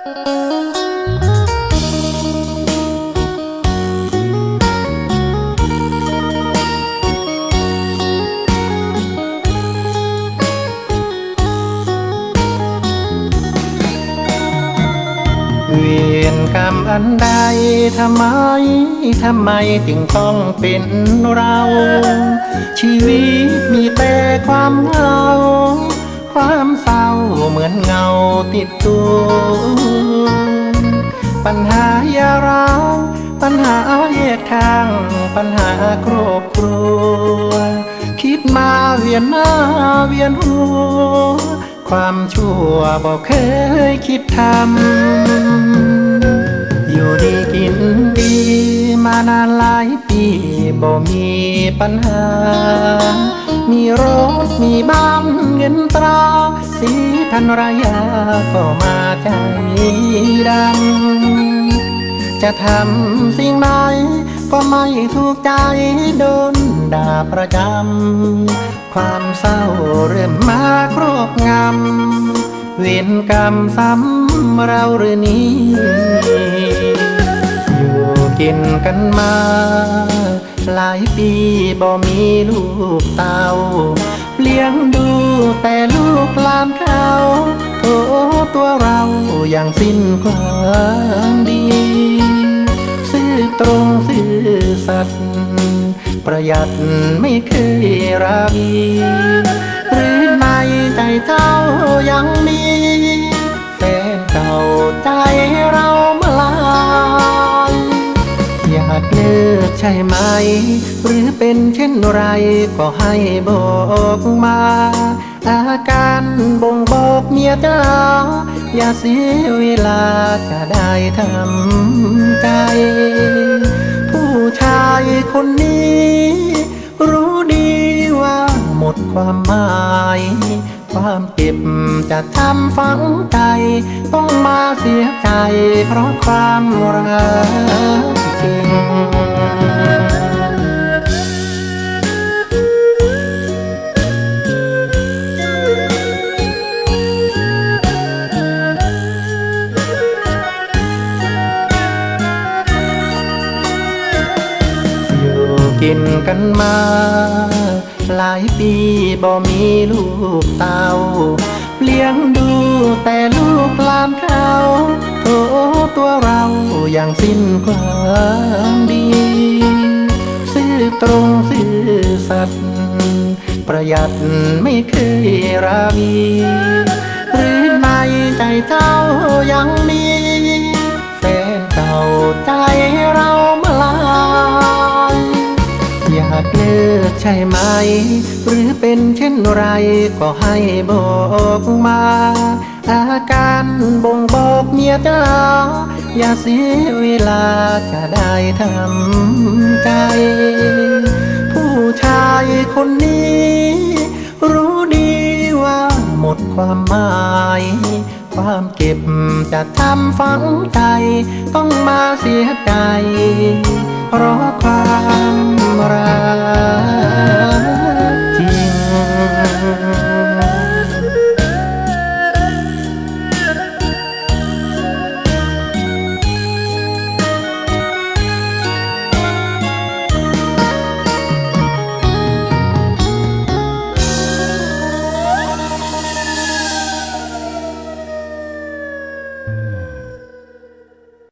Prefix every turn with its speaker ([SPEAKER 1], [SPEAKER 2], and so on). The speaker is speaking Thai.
[SPEAKER 1] เวียนกรอันใดทำไม ทำไมจึงต้องเป็นเรา ชีวิตมีแต่ความเหงา ความเศร้าเหมือนเงาติดตัว ปัญหายาร้าวปัญหาแยกทาง ปัญหาครอบครัว คิดมาเวียนหน้าเวียนหัว ความชั่วบอกเคยคิดทำ อยู่ดีกินดีมานานหลายปีบ่มีปัญหา มีรถมีบ้าน เงินตรา สีพันรยาก็มาใจดำจะทำสิ่งใดก็ไม่ถูกใจโดนด่าประจำ ความเศร้าเริ่มมาครอบงำ เวียนกรรมซ้ำเราหรือนี้ อยู่กินกันมา หลายปีบ่มีลูกเต้า เลี้ยงดูแต่ลูกลามเขาโถตัวเราอย่างสิ้นความดี ซื่อตรงซื่อสัตย์ประหยัดไม่เคยราวี หรือในใจเจ้ายังมี ช่ไหม หรือเป็นเช่นไรก็ให้บอกมา อาการบ่งบอกเมียจ้าอย่าเสียเวลาจะได้ทำใจ ผู้ชายคนนี้ รู้ดีว่าหมดความหมายความเจ็บจะทำฝังใจ ต้องมาเสียใจเพราะความรัก กินกันมา หลายปีบ่มีลูกเตาเลี้ยงดูแต่ลูกลานเขา ตัวเราอย่างสิ้นความดี ซื่อตรงซื่อสัตย์ประหยัดไม่เคยราวีหรือในใจเจ้ายังมีแฟนเก่าใจเราเมื่อลายอยากเลิกใช่ไหม หรือเป็นเช่นไรก็ให้บอกมาอาการบ่งบอกเมียเจ้า อย่าเสียเวลาจะได้ทำใจ ผู้ชายคนนี้ รู้ดีว่าหมดความหมายความเก็บจะทำฝังใจ ต้องมาเสียใจ เพราะความรัก